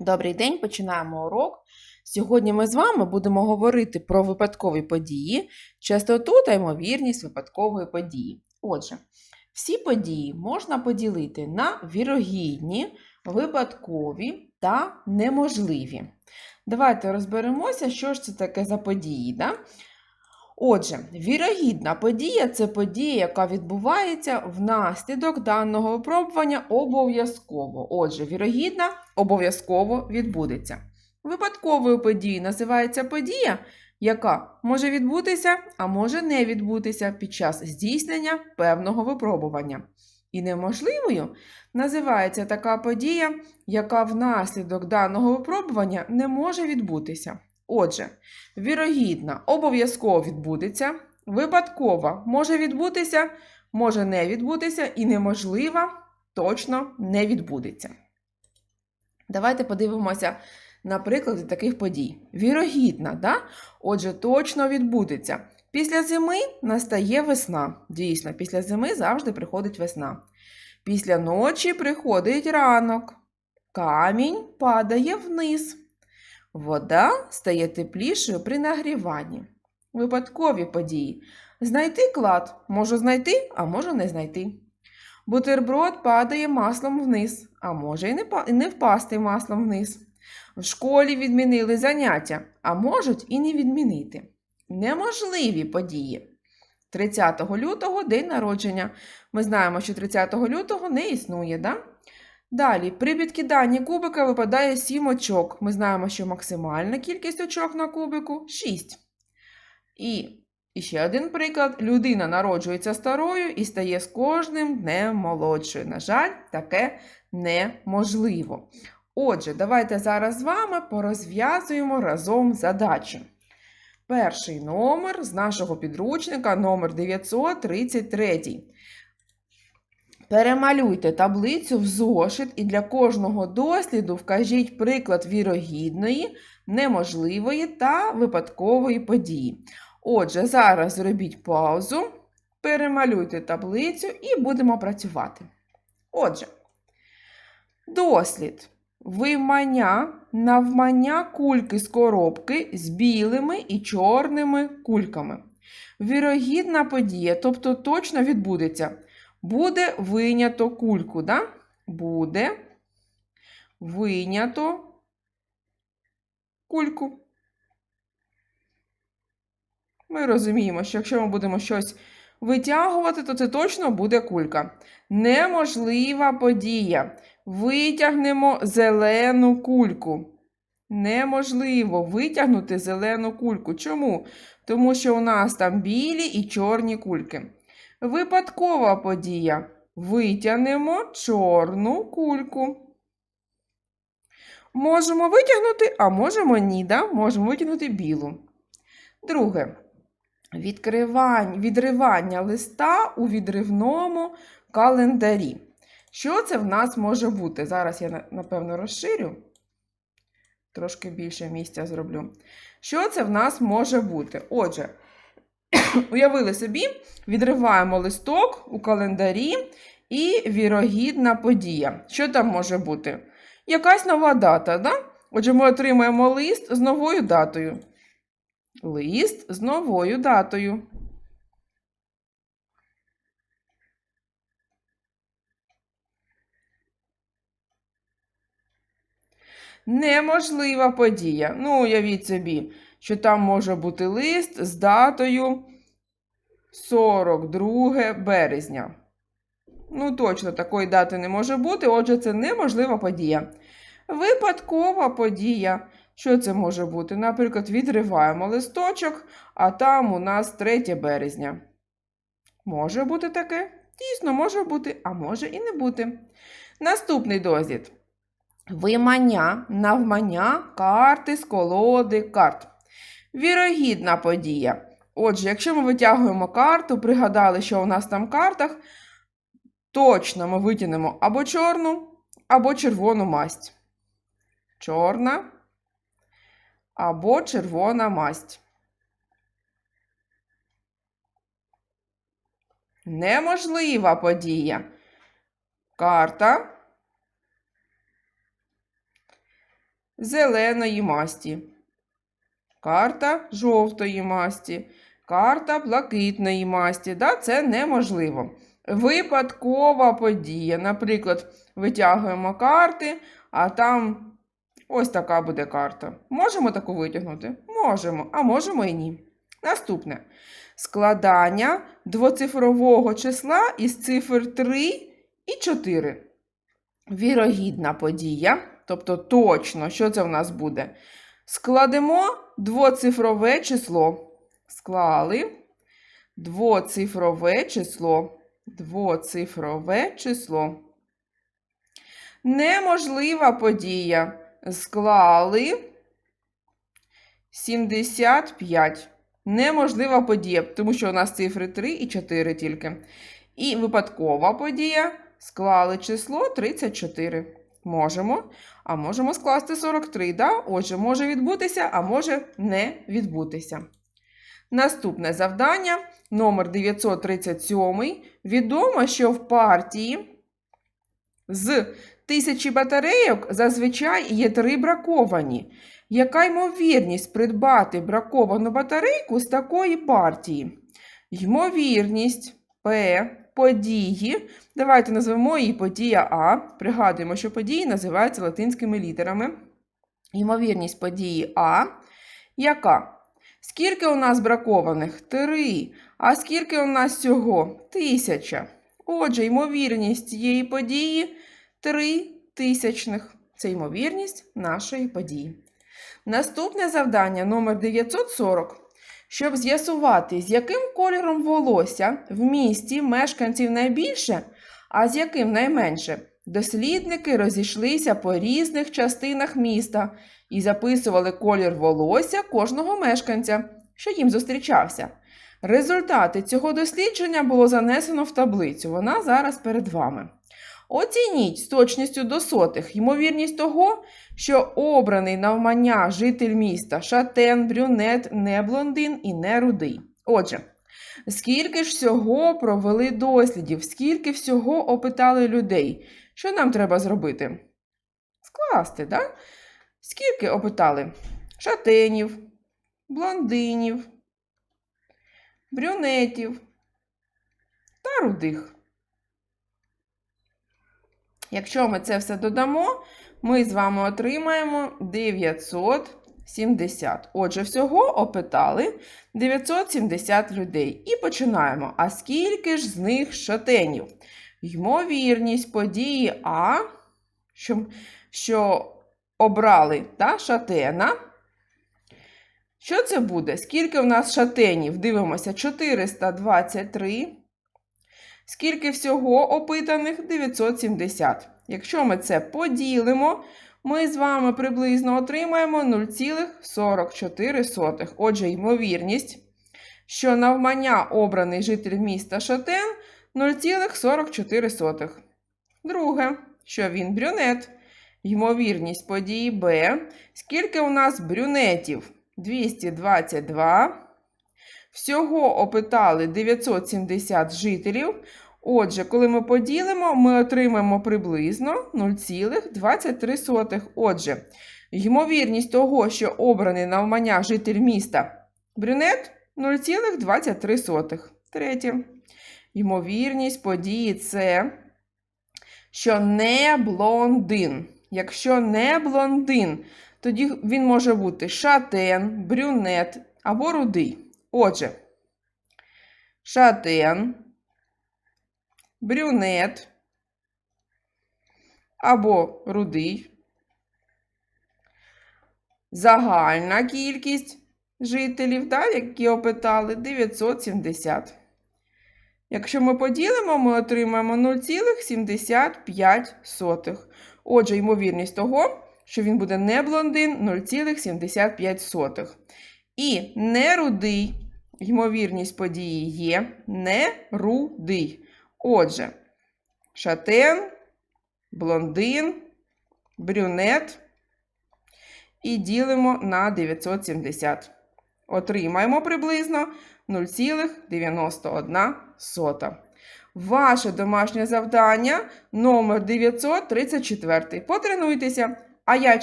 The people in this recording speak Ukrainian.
Добрий день, починаємо урок. Сьогодні ми з вами будемо говорити про випадкові події, частоту та ймовірність випадкової події. Отже, всі події можна поділити на вірогідні, випадкові та неможливі. Давайте розберемося, що ж це таке за події. Да? Отже, вірогідна подія це подія, яка відбувається внаслідок даного випробування обов'язково. Отже, вірогідна обов'язково відбудеться. Випадковою подією називається подія, яка може відбутися, а може не відбутися під час здійснення певного випробування. І неможливою називається така подія, яка внаслідок даного випробування не може відбутися. Отже, вірогідна обов'язково відбудеться, випадкова може відбутися, може не відбутися, і неможлива точно не відбудеться. Давайте подивимося на приклади таких подій. Вірогідна, да? отже, точно відбудеться. Після зими настає весна. Дійсно, після зими завжди приходить весна. Після ночі приходить ранок. Камінь падає вниз. Вода стає теплішою при нагріванні. Випадкові події. Знайти клад можу знайти, а можу не знайти. Бутерброд падає маслом вниз, а може і не, впасти маслом вниз. В школі відмінили заняття, а можуть і не відмінити. Неможливі події. 30 лютого день народження. Ми знаємо, що 30 лютого не існує, да? Далі, при підкиданні кубика випадає 7 очок. Ми знаємо, що максимальна кількість очок на кубику 6. І, і ще один приклад: людина народжується старою і стає з кожним днем молодшою. На жаль, таке неможливо. Отже, давайте зараз з вами порозв'язуємо разом задачу. Перший номер з нашого підручника номер 933. Перемалюйте таблицю в зошит і для кожного досліду вкажіть приклад вірогідної, неможливої та випадкової події. Отже, зараз зробіть паузу, перемалюйте таблицю і будемо працювати. Отже, дослід. Виймання навмання кульки з коробки з білими і чорними кульками. Вірогідна подія, тобто точно відбудеться. Буде вийнято кульку, да? Буде вийнято кульку. Ми розуміємо, що якщо ми будемо щось витягувати, то це точно буде кулька. Неможлива подія. Витягнемо зелену кульку. Неможливо витягнути зелену кульку. Чому? Тому що у нас там білі і чорні кульки. Випадкова подія. Витягнемо чорну кульку. Можемо витягнути, а можемо ні, да? можемо витягнути білу. Друге. Відривання листа у відривному календарі. Що це в нас може бути? Зараз я, напевно, розширю. Трошки більше місця зроблю. Що це в нас може бути? Отже, уявили собі, відриваємо листок у календарі і вірогідна подія. Що там може бути? Якась нова дата, да? Отже, ми отримаємо лист з новою датою. Лист з новою датою. Неможлива подія. Ну, уявіть собі, що там може бути лист з датою 42 березня. Ну, точно такої дати не може бути, отже, це неможлива подія. Випадкова подія. Що це може бути? Наприклад, відриваємо листочок, а там у нас 3 березня. Може бути таке? Дійсно, може бути, а може і не бути. Наступний дослід. Вимання, навмання, карти з колоди карт. Вірогідна подія. Отже, якщо ми витягуємо карту, пригадали, що у нас там в картах, точно ми витягнемо або чорну, або червону масть. Чорна або червона масть. Неможлива подія. Карта зеленої масті. Карта жовтої масті. Карта блакитної масті. Да, це неможливо. Випадкова подія. Наприклад, витягуємо карти, а там ось така буде карта. Можемо таку витягнути? Можемо, а можемо і ні. Наступне. Складання двоцифрового числа із цифр 3 і 4. Вірогідна подія, тобто точно, що це в нас буде? Складемо двоцифрове число. Склали двоцифрове число. Двоцифрове число. Неможлива подія. Склали 75. Неможлива подія, тому що у нас цифри 3 і 4 тільки. І випадкова подія склали число 34. Можемо. А можемо скласти 43. Да? Отже, може відбутися, а може не відбутися. Наступне завдання номер 937. Відомо, що в партії з тисячі батарейок зазвичай є три браковані. Яка ймовірність придбати браковану батарейку з такої партії? Ймовірність П події. Давайте назвемо її подія А. Пригадуємо, що події називаються латинськими літерами. Ймовірність події А. Яка? Скільки у нас бракованих? Три. А скільки у нас всього? Тисяча. Отже, ймовірність цієї події три тисячних. Це ймовірність нашої події. Наступне завдання номер 940. Щоб з'ясувати, з яким кольором волосся в місті мешканців найбільше, а з яким найменше, дослідники розійшлися по різних частинах міста і записували колір волосся кожного мешканця, що їм зустрічався. Результати цього дослідження було занесено в таблицю. Вона зараз перед вами. Оцініть з точністю до сотих ймовірність того, що обраний навмання житель міста шатен, брюнет, не блондин і не рудий. Отже, скільки ж всього провели дослідів, скільки всього опитали людей? Що нам треба зробити? Скласти? Да? Скільки опитали? Шатенів, блондинів, брюнетів та рудих. Якщо ми це все додамо, ми з вами отримаємо 970. Отже, всього опитали 970 людей. І починаємо. А скільки ж з них шатенів? Ймовірність події А, що, що обрали та, шатена. Що це буде? Скільки в нас шатенів? Дивимося, 423. Скільки всього опитаних? 970. Якщо ми це поділимо, ми з вами приблизно отримаємо 0,44. Отже, ймовірність, що навмання обраний житель міста Шатен 0,44. Друге, що він брюнет. Ймовірність події Б. Скільки у нас брюнетів? 222. Всього опитали 970 жителів. Отже, коли ми поділимо, ми отримаємо приблизно 0,23. Отже, ймовірність того, що обраний навмання житель міста брюнет 0,23. Третє. Ймовірність події С, що не блондин. Якщо не блондин, тоді він може бути шатен, брюнет або рудий. Отже, шатен, брюнет або рудий. Загальна кількість жителів, да, які опитали, 970. Якщо ми поділимо, ми отримаємо 0,75. Отже, ймовірність того, що він буде не блондин 0,75. І нерудий, ймовірність події є нерудий. Отже, шатен, блондин, брюнет і ділимо на 970. Отримаємо приблизно 0,91. Ваше домашнє завдання номер 934. Потренуйтеся. А я